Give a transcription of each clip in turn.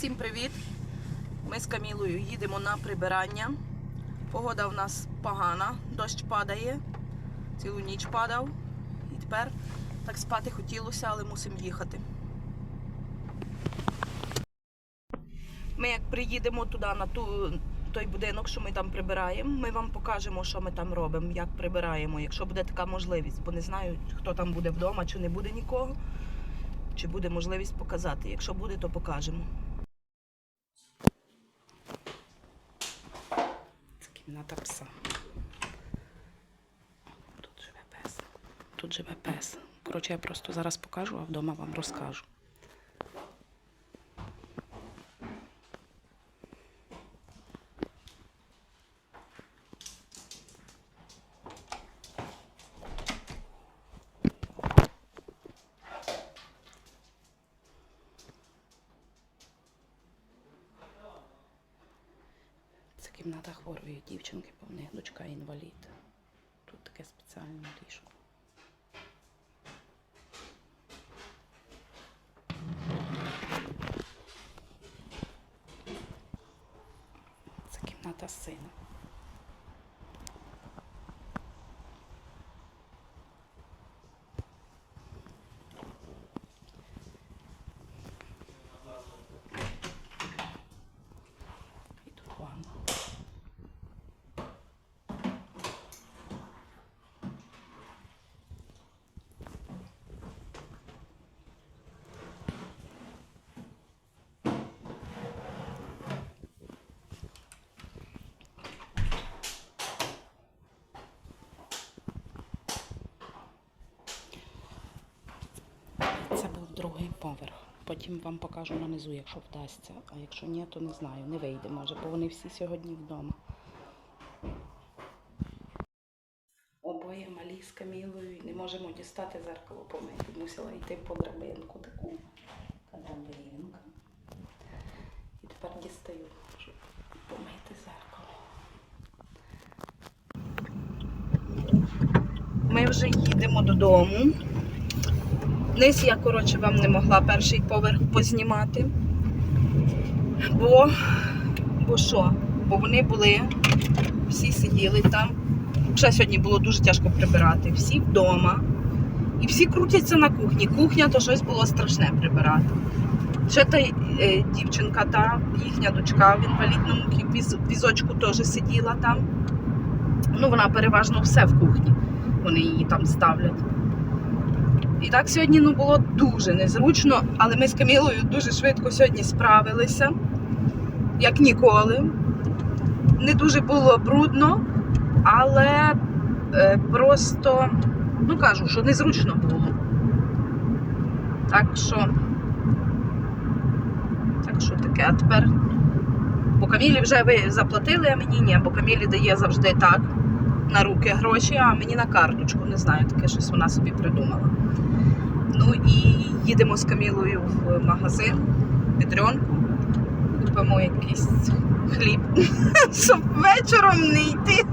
Всім привіт! Ми з Камілою їдемо на прибирання. Погода в нас погана, дощ падає, цілу ніч падав. І тепер так спати хотілося, але мусимо їхати. Ми як приїдемо туди, на ту, той будинок, що ми там прибираємо, ми вам покажемо, що ми там робимо, як прибираємо, якщо буде така можливість, бо не знаю, хто там буде вдома, чи не буде нікого, чи буде можливість показати. Якщо буде, то покажемо. Це кімната пса. Тут живе пес. Тут живе пес. Коротше, я просто зараз покажу, а вдома вам розкажу. Це кімната хворої дівчинки, бо в них дочка інвалід. Тут таке спеціальне ліжко. Це кімната сина. І тут ванна. Це був другий поверх. Потім вам покажу на низу, якщо вдасться. А якщо ні, то не знаю, не вийде може, бо вони всі сьогодні вдома. Обоє малі з Камілою не можемо дістати зеркало помити. Мусила йти по драбинку таку. Та драбинка. І тепер дістаю, щоб помити зеркало. Ми вже їдемо додому. Низ я, коротше, вам не могла перший поверх познімати. Бо, бо що? Бо вони були, всі сиділи там. Ще сьогодні було дуже тяжко прибирати. Всі вдома. І всі крутяться на кухні. Кухня то щось було страшне прибирати. Ще та е, дівчинка, та їхня дочка в інвалідному віз- візочку теж сиділа там. Ну, вона переважно все в кухні. Вони її там ставлять. І так сьогодні ну, було дуже незручно, але ми з Камілою дуже швидко сьогодні справилися, як ніколи. Не дуже було брудно, але е, просто, ну кажу, що незручно було. Так що, так що таке, а тепер. Бо Камілі вже ви заплатили, а мені ні, бо Камілі дає завжди так на руки гроші, а мені на карточку. Не знаю, таке щось вона собі придумала. Ну і їдемо з Камілою в магазин, в Бідрьонку, купимо якийсь хліб, щоб вечором не йти.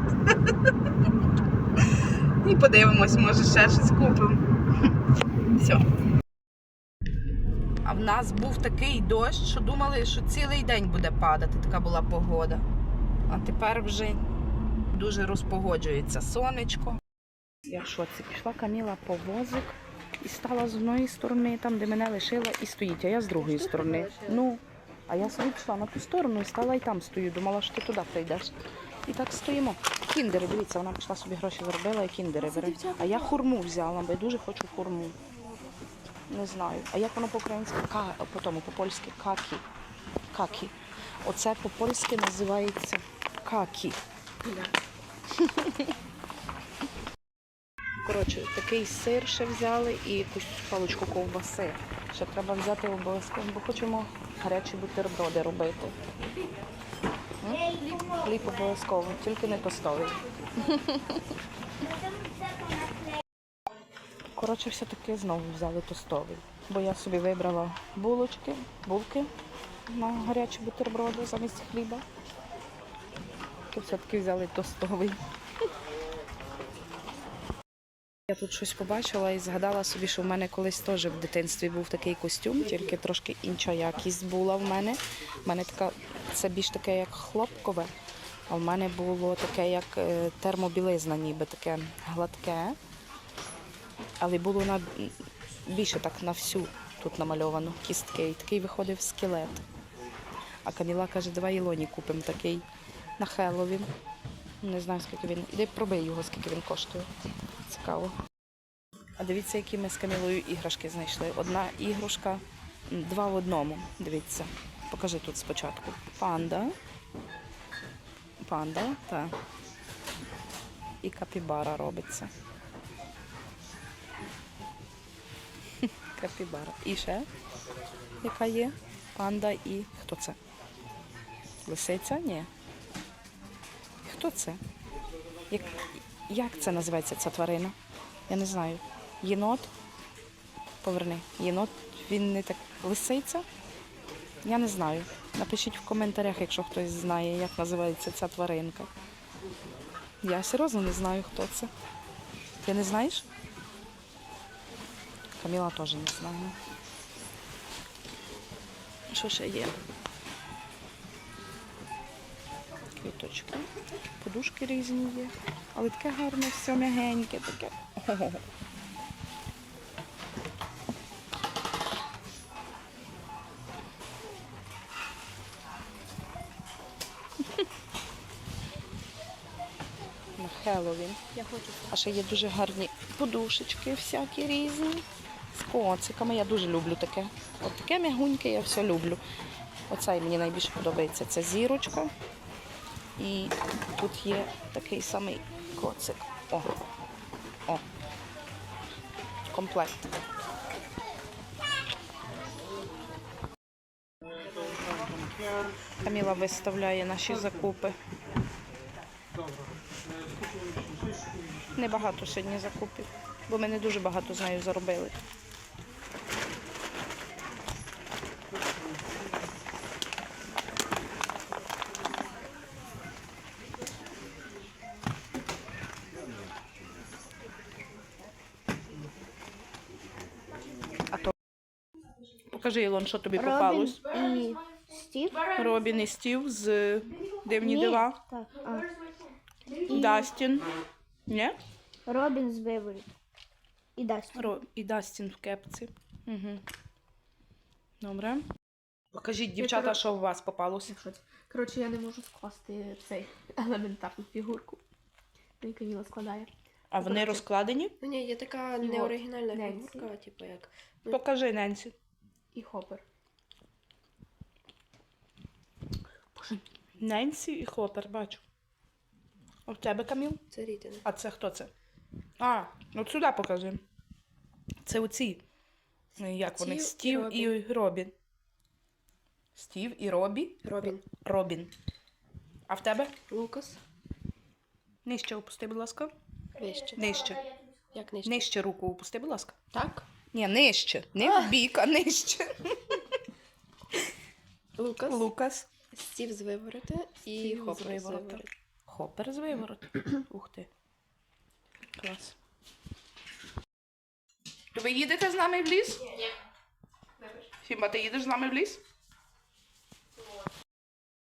І подивимось, може ще щось купимо. Все. А в нас був такий дощ, що думали, що цілий день буде падати. Така була погода. А тепер вже дуже розпогоджується сонечко. Я в шоці пішла Каміла по возик і стала з одної сторони, там, де мене лишила, і стоїть, а я з другої сторони. Ну, а я собі пішла на ту сторону і стала і там стою. Думала, що ти туди прийдеш. І так стоїмо. Кіндери, дивіться, вона пішла собі гроші заробила і кіндери бере. А я хурму взяла, бо я дуже хочу хурму. Не знаю. А як воно по-українськи? По тому, по-польськи какі. Какі. Оце по-польськи називається какі. Коротше, такий сир ще взяли і якусь паличку ковбаси. Ще треба взяти обов'язково, бо хочемо гарячі бутерброди робити. Хліб обов'язково, тільки не тостовий. Коротше, все-таки знову взяли тостовий. Бо я собі вибрала булочки, булки на гарячі бутерброди замість хліба. То все-таки взяли тостовий. Я тут щось побачила і згадала собі, що в мене колись теж в дитинстві був такий костюм, тільки трошки інша якість була в мене. В мене така, це більш таке, як хлопкове, а в мене було таке, як е, термобілизна, ніби таке гладке. Але було на більше так на всю тут намальовано кістки. І такий виходив скелет. А Каміла каже, давай Ілоні купимо такий на Хеллоуін. Не знаю, скільки він. Іди пробий його, скільки він коштує. Цікаво. А дивіться, які ми з Камілою іграшки знайшли. Одна іграшка, два в одному. Дивіться. Покажи тут спочатку. Панда. Панда, так. І капібара робиться. Капібара. І ще яка є? Панда і хто це? Лисиця? Ні. Хто це? Як, як це називається ця тварина? Я не знаю. Єнот? Поверни. Єнот, він не так. Лисиця? Я не знаю. Напишіть в коментарях, якщо хтось знає, як називається ця тваринка. Я серйозно не знаю, хто це. Ти не знаєш? Каміла теж не знає. Що ще є? Квіточки, подушки різні є. Але таке гарне, все м'ягеньке таке. На Хеллоуін. А ще є дуже гарні подушечки всякі різні. З коциками. Я дуже люблю таке. От таке м'ягуньке я все люблю. Оцей мені найбільше подобається. Це зірочка. І тут є такий самий коцик. О. О. Комплект. Каміла виставляє наші закупи. Небагато сьогодні закупів, бо ми не дуже багато з нею заробили. Покажи, Ілон, що тобі попалось. і Стів. Робін і Стів з Дивні Ні, дива. Так, а. Дастін. Ні? Робін з Бевері. І Дастін. Ро... І Дастін в кепці. Угу. Добре. Покажіть, дівчата, що у вас попалося. Коротше, я не можу скласти цей елементарну фігурку. Мені Каміла складає. А вони розкладені? Ну ні, є така неоригінальна Ненсі. фігурка, типу як. Покажи, Ненсі. І хопер. Ненсі і Хопер, бачу. А в тебе Каміл? Це рідина. А це хто це? А, от сюди покажи. Це оці. е, Як вони? Стів і Стів і Робін. Стів і Робі? Робін. Робін. А в тебе? Лукас. Нижче опусти, будь ласка. Вище. Нижче. Як нижче? Нижче руку опусти, будь ласка. Так. Ні, нижче. Не в бік, а нижче. Лукас. Лукас. Стів з виворота і Стів з Хопер з виворота. виворота. Хопер з виворот. Ух ти. Клас. Ви їдете з нами в ліс? Ні. Хіба ти їдеш з нами в ліс?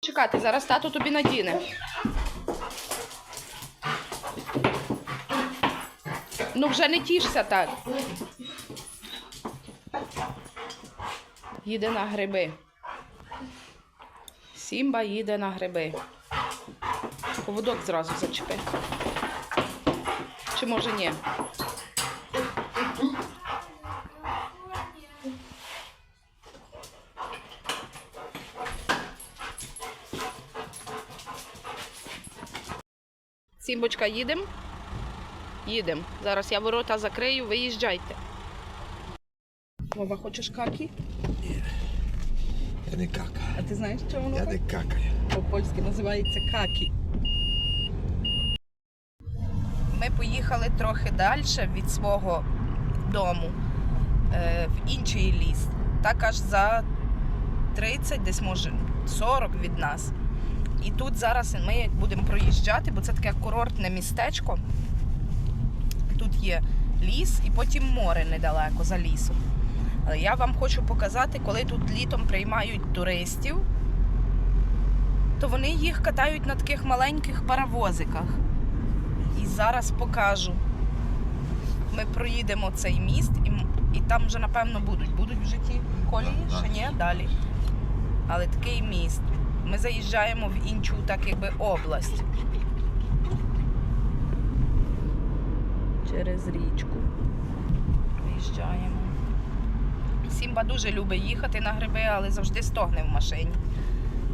Чекати, зараз тато тобі надіне. Ну вже не тішся так. Їде на гриби. Сімба їде на гриби. Поводок зразу зачепи. Чи може ні? Сімбочка, їдемо? Їдемо. Зараз я ворота закрию, виїжджайте. Вова, хочеш какі? Я не какаю. А ти знаєш, що воно Я так? не какаю. По-польськи називається какі. Ми поїхали трохи далі від свого дому е, в інший ліс. Так аж за 30, десь може 40 від нас. І тут зараз ми будемо проїжджати, бо це таке курортне містечко. Тут є ліс і потім море недалеко за лісом. Але я вам хочу показати, коли тут літом приймають туристів, то вони їх катають на таких маленьких паровозиках. І зараз покажу. Ми проїдемо цей міст, і, і там вже, напевно, будуть. Будуть в житті колії, Да, ще да. ні, далі. Але такий міст. Ми заїжджаємо в іншу, так якби, область. Через річку. Виїжджаємо. Сімба дуже любить їхати на гриби, але завжди стогне в машині.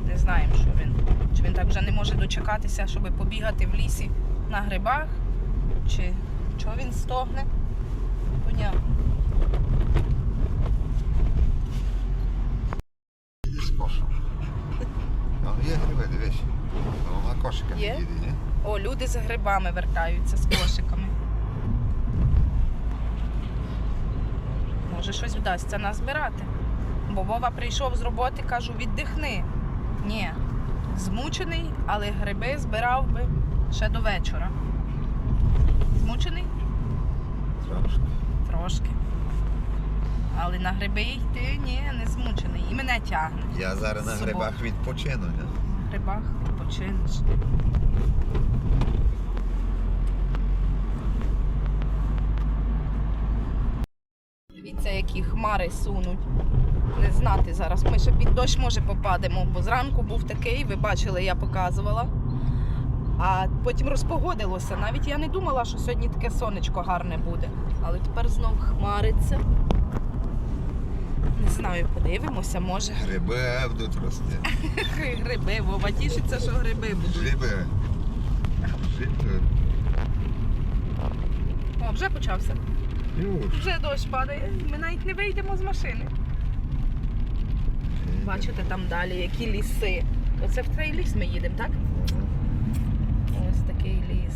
Не знаємо, що він. Чи він так вже не може дочекатися, щоб побігати в лісі на грибах, чи чого він стогне? Понятно. Ну, є гриби, дивись. Ну, вона кошиками Є? їде, ні? О, люди з грибами вертаються з кошиками. Може, щось вдасться назбирати. Бо Вова прийшов з роботи, кажу, віддихни. Ні, змучений, але гриби збирав би ще до вечора. Змучений? Трошки. Трошки. Але на гриби йти ні, не змучений. І мене тягне. Я зараз на грибах відпочину? В грибах починиш. Які хмари сунуть. Не знати зараз. Ми ще під дощ може попадемо, бо зранку був такий, ви бачили, я показувала. А потім розпогодилося. Навіть я не думала, що сьогодні таке сонечко гарне буде. Але тепер знов хмариться. Не знаю, подивимося, може. Гриби будуть рости. Гриби, Вова тішиться, що гриби будуть. Гриби. Гриби. О, вже почався. Вже дощ падає. Ми навіть не вийдемо з машини. Бачите там далі, які ліси. Оце в цей ліс ми їдемо, так? Ось такий ліс.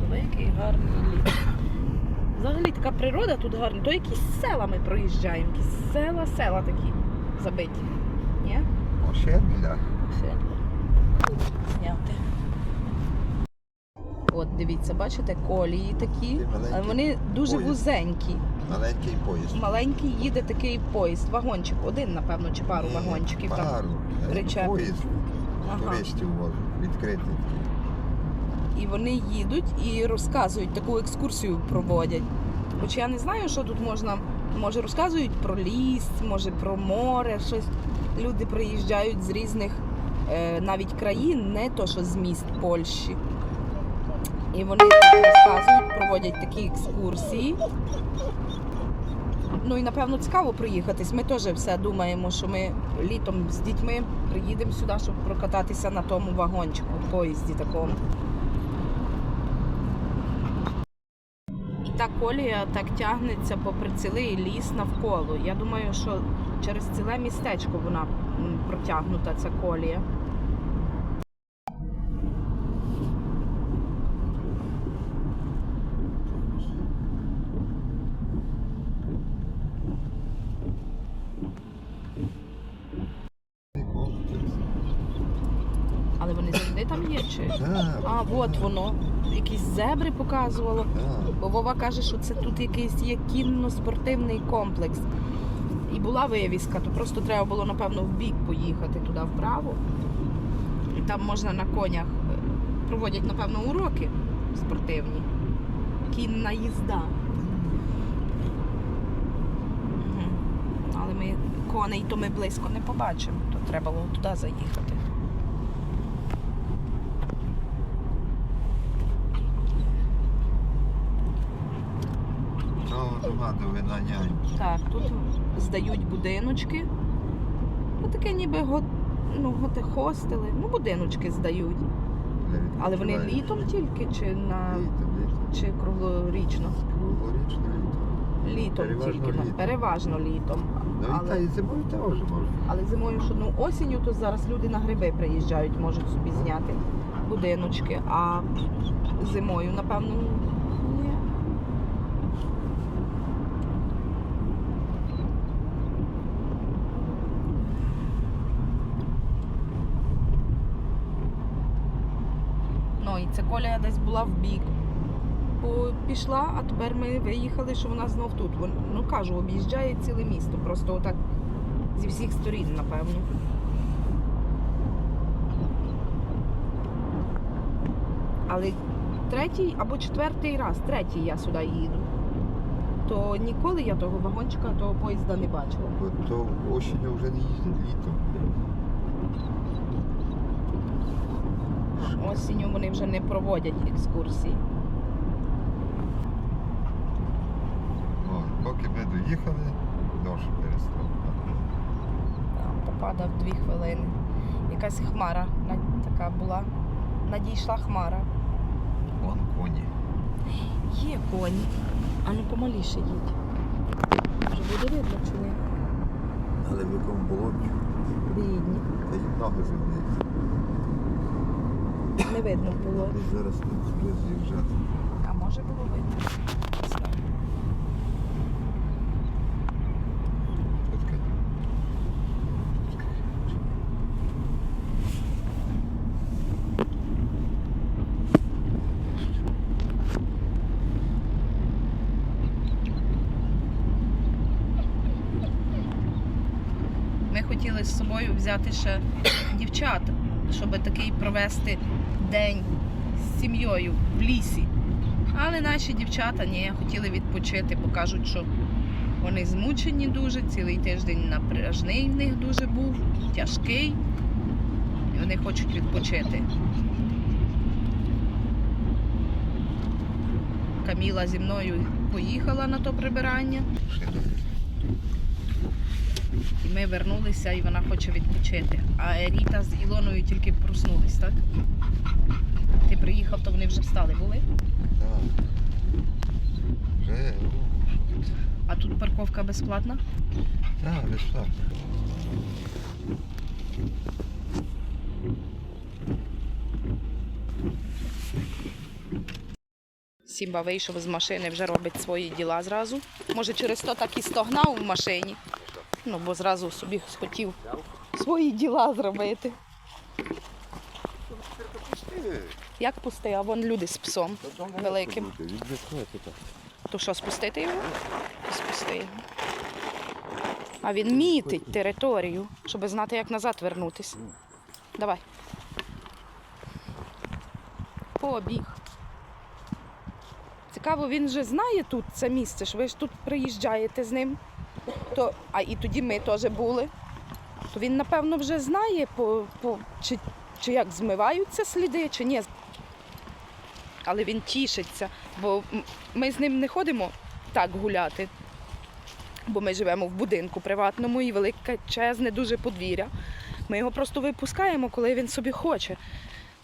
Великий гарний ліс. Взагалі така природа тут гарна. То якісь села ми проїжджаємо, якісь села, села такі забиті. Ні? О, ще Зняти. От дивіться, бачите, колії такі, але вони дуже поїзд. вузенькі. Маленький поїзд. Маленький їде такий поїзд, вагончик, один, напевно, чи пару Ні, вагончиків. Пару. Е, причеп. Поїзд. Ага. Туристів. Відкритий. І вони їдуть і розказують, таку екскурсію проводять. Хоч я не знаю, що тут можна. Може розказують про ліс, може про море, щось. Люди приїжджають з різних е, навіть країн, не то що з міст Польщі. І вони розказують, проводять такі екскурсії. Ну і напевно цікаво проїхатись. Ми теж все думаємо, що ми літом з дітьми приїдемо сюди, щоб прокататися на тому вагончику, поїзді такому. І та колія так тягнеться попри цілий ліс навколо. Я думаю, що через ціле містечко вона протягнута ця колія. Але вони завжди там є чи? Так, А, от воно. Якісь зебри показувало. Бо Вова каже, що це тут якийсь є кінно-спортивний комплекс. І була вивіска, то просто треба було, напевно, в бік поїхати туди вправо. І там можна на конях е, проводять, напевно, уроки спортивні. Кінна їзда. Але ми коней то ми близько не побачимо, то треба було туди заїхати. Ну, нема. Так, тут здають будиночки. Ну, таке ніби го, ну, готе хостели. Ну, будиночки здають. Але вони літом тільки чи на Літом, літом. чи круглорічно? Круглорічно літом. Літом Переважно тільки літом. переважно літом. Ну, і та Але, і зимою теж можна. але зимою, що ну осінню, то зараз люди на гриби приїжджають, можуть собі зняти будиночки. А зимою, напевно, ні. Ну і десь була в бік. Пішла, а тепер ми виїхали, що вона знов тут. Ну кажу, об'їжджає ціле місто. Просто отак зі всіх сторін, напевно. Але третій або четвертий раз, третій я сюди їду. То ніколи я того вагончика, того поїзда не бачила. То осінню вже не їздять літом. Осінню вони вже не проводять екскурсії. О, поки ми доїхали, дощ перестав. Попадав дві хвилини. Якась хмара така була. Надійшла хмара. Вон коні. Є коні. А ну помаліше їдь. Вже буде видно, чи ні? Але в якому болоті, Бідні. та їм ноги зуміють. Не видно було. Десь зараз тут буде з'їжджати. А може було видно. Ми хотіли з собою взяти ще дівчат, щоб такий провести день з сім'єю в лісі. Але наші дівчата ні, хотіли відпочити, бо кажуть, що вони змучені дуже, цілий тиждень напряжний в них дуже був, тяжкий. І вони хочуть відпочити. Каміла зі мною поїхала на то прибирання. І ми вернулися, і вона хоче відпочити. А Ріта з Ілоною тільки проснулись, так? Ти приїхав, то вони вже встали були. Так. Вже, А тут парковка безплатна. так, безплатно. Сімба вийшов з машини, вже робить свої діла зразу. Може, через то так і стогнав в машині. Ну, бо зразу собі хотів свої діла зробити. Як пусти, а вон люди з псом великим. То що, спустити його? Спусти його. А він мітить територію, щоб знати, як назад вернутися. Давай. Побіг. Цікаво, він вже знає тут це місце, що ви ж тут приїжджаєте з ним. То, а і тоді ми теж були. То він, напевно, вже знає, по, по, чи, чи як змиваються сліди, чи ні. Але він тішиться, бо ми з ним не ходимо так гуляти, бо ми живемо в будинку приватному і величезне дуже подвір'я. Ми його просто випускаємо, коли він собі хоче.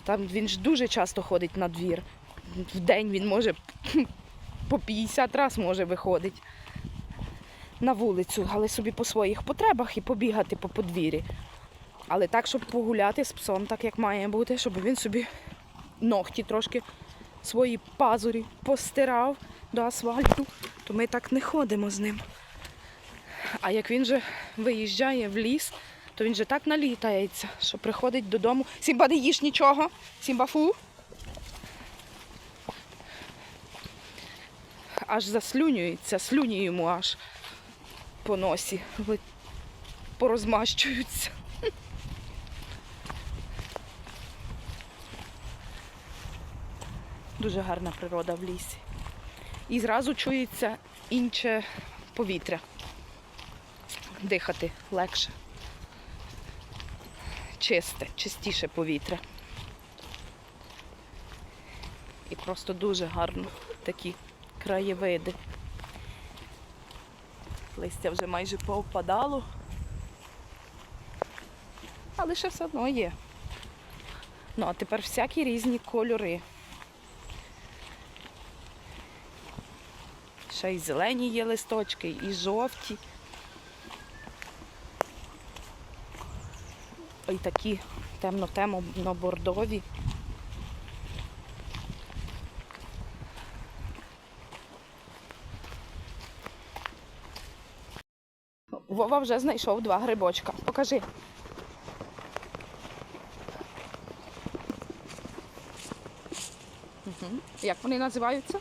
Там він ж дуже часто ходить на двір. В день він може по 50 разів може виходить на вулицю, але собі по своїх потребах і побігати по подвір'ї. Але так, щоб погуляти з псом, так як має бути, щоб він собі ногті трошки свої пазурі постирав до асфальту, то ми так не ходимо з ним. А як він же виїжджає в ліс, то він же так налітається, що приходить додому. Сімба, не їж нічого. Сімба фу. Аж заслюнюється, слюні йому аж по носі. Порозмащуються. Дуже гарна природа в лісі. І зразу чується інше повітря. Дихати легше. Чисте, чистіше повітря. І просто дуже гарно такі краєвиди. Листя вже майже повпадало. Але ще все одно є. Ну, а тепер всякі різні кольори. Ще й зелені є листочки, і жовті. І такі темно-темно-бордові. Вова вже знайшов два грибочка. Покажи. Угу. Як вони називаються?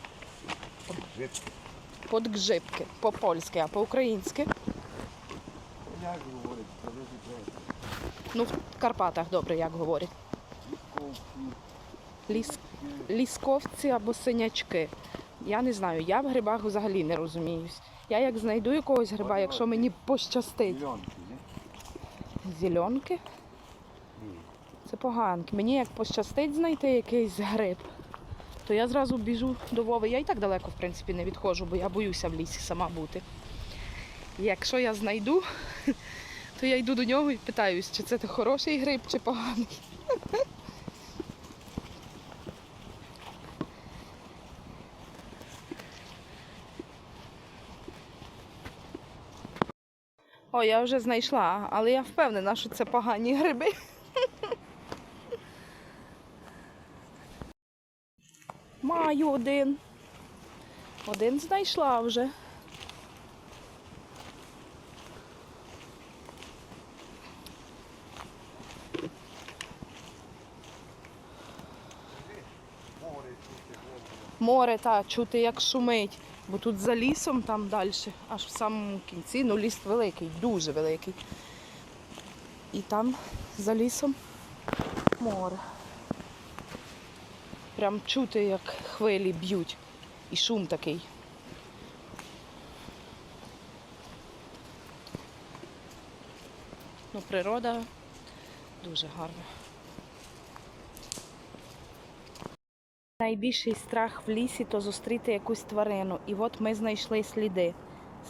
Подгжибки. По-польськи, а по-українськи. Як подожди, Ну, в Карпатах добре, як говорять. Ліс... Лісковці або синячки. Я не знаю, я в грибах взагалі не розуміюсь. Я як знайду якогось гриба, якщо мені пощастить. Зеленки? Зеленки? Це поганки. Мені як пощастить знайти якийсь гриб, то я зразу біжу до Вови. Я і так далеко, в принципі, не відходжу, бо я боюся в лісі сама бути. І якщо я знайду, то я йду до нього і питаюсь, чи це хороший гриб, чи поганий. О, я вже знайшла, але я впевнена, що це погані гриби. Маю один. Один знайшла вже. Море, так, чути, як шумить. Бо тут за лісом, там далі, аж в самому кінці, ну ліс великий, дуже великий. І там за лісом море. Прям чути, як хвилі б'ють. І шум такий. Ну, природа дуже гарна. Найбільший страх в лісі то зустріти якусь тварину. І от ми знайшли сліди.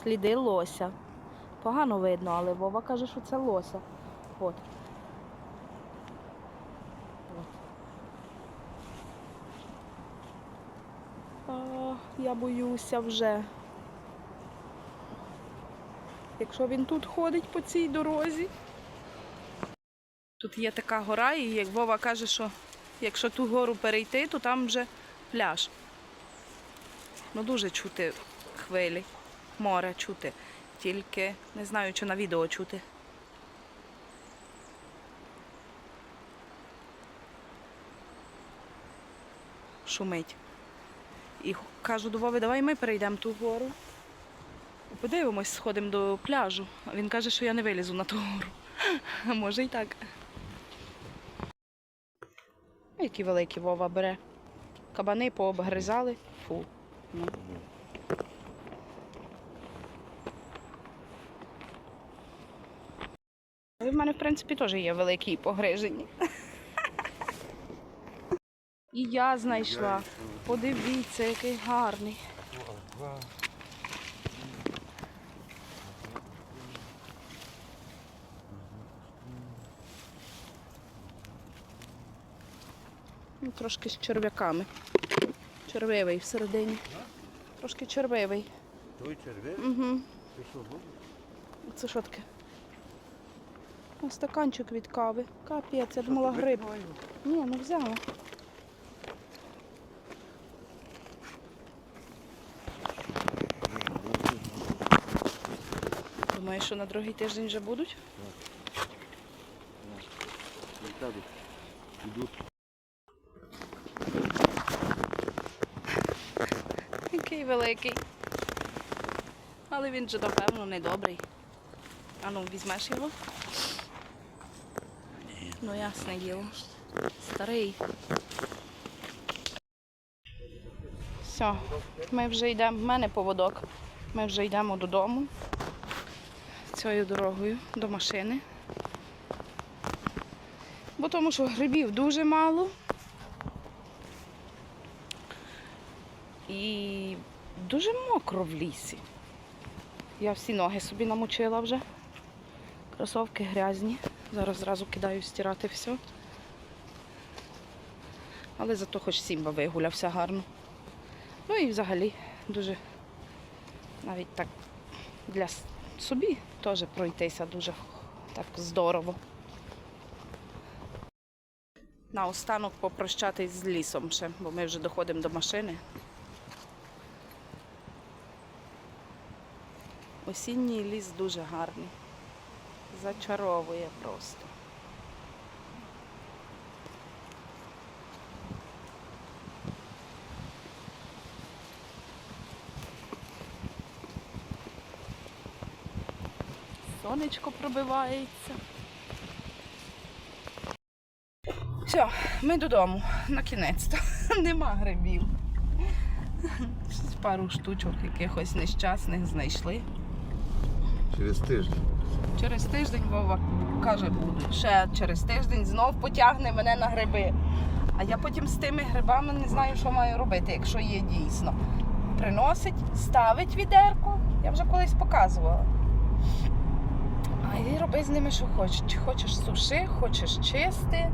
Сліди лося. Погано видно, але Вова каже, що це лося. От. От. А, я боюся вже. Якщо він тут ходить по цій дорозі. Тут є така гора, і як Вова каже, що якщо ту гору перейти, то там вже пляж. Ну дуже чути хвилі, море чути. Тільки не знаю, чи на відео чути. Шумить. І кажу до Вови, давай ми перейдемо ту гору. Подивимось, сходимо до пляжу. Він каже, що я не вилізу на ту гору. Може і так. Які великі Вова бере. Кабани пообгризали. Фу. Ну. В мене, в принципі, теж є великі погрижені. І я знайшла. Подивіться, який гарний. Ну, Трошки з черв'яками. Червивий всередині. Трошки червивий. Той червець? Угу. Ти що, був? Це що таке? О, стаканчик від кави. Капець, я думала гриб. Ні, ну взяла. Думаєш, що на другий тиждень вже будуть? Ідуть. Який великий. Але він же, напевно, не добрий. А ну, візьмеш його? Ну, ясне діло. Старий. Все, ми вже йдемо, в мене поводок. Ми вже йдемо додому. Цією дорогою до машини. Бо тому що грибів дуже мало. І дуже мокро в лісі. Я всі ноги собі намочила вже. Кросовки грязні. Зараз зразу кидаю стирати все. Але зато хоч Сімба вигулявся гарно. Ну і взагалі дуже навіть так для собі теж пройтися дуже так здорово. Наостанок попрощатись з лісом ще, бо ми вже доходимо до машини. Осінній ліс дуже гарний. Зачаровує просто. Сонечко пробивається. Все, ми додому, на кінець-то. Нема грибів. Пару штучок якихось нещасних знайшли. Через тиждень. Через тиждень Вова каже, буду. Ще через тиждень знов потягне мене на гриби. А я потім з тими грибами не знаю, що маю робити, якщо є дійсно. Приносить, ставить відерко. Я вже колись показувала. А і роби з ними, що хочеш. Чи Хочеш суши, хочеш чисти. е,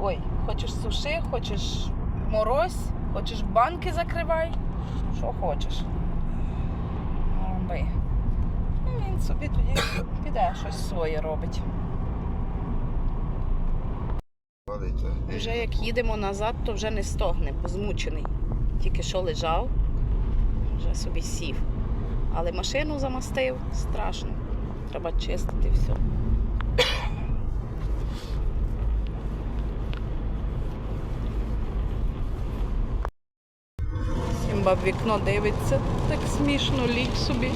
Ой, хочеш суши, хочеш морозь, хочеш банки закривай. Що хочеш. Роби. Він собі тоді піде щось своє робить. Вже як їдемо назад, то вже не стогне, бо змучений. Тільки що лежав, вже собі сів. Але машину замастив, страшно. Треба чистити все. Сімба в вікно дивиться, так смішно ліг собі.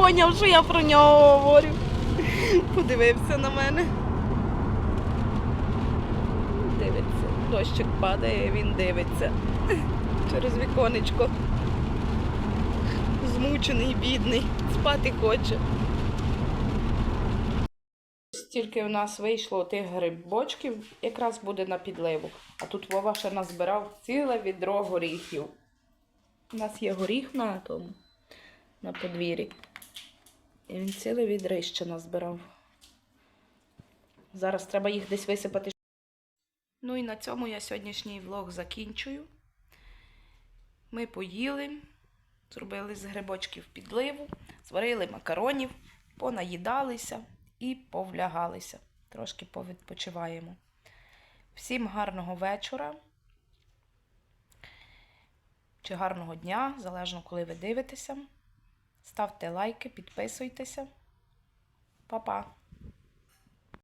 Поняв, що я про нього говорю. Подивився на мене. Дивиться. Дощик падає, він дивиться. Через віконечко. Змучений, бідний, спати хоче. Стільки в нас вийшло тих грибочків, якраз буде на підливу. А тут Вова ще назбирав ціле відро горіхів. У нас є горіх на тому, на подвір'ї. І він ціле відрище назбирав. Зараз треба їх десь висипати. Ну і на цьому я сьогоднішній влог закінчую. Ми поїли, зробили з грибочків підливу, зварили макаронів, понаїдалися і повлягалися. Трошки повідпочиваємо. Всім гарного вечора чи гарного дня, залежно коли ви дивитеся. Ставте лайки, підписуйтеся. Па-па!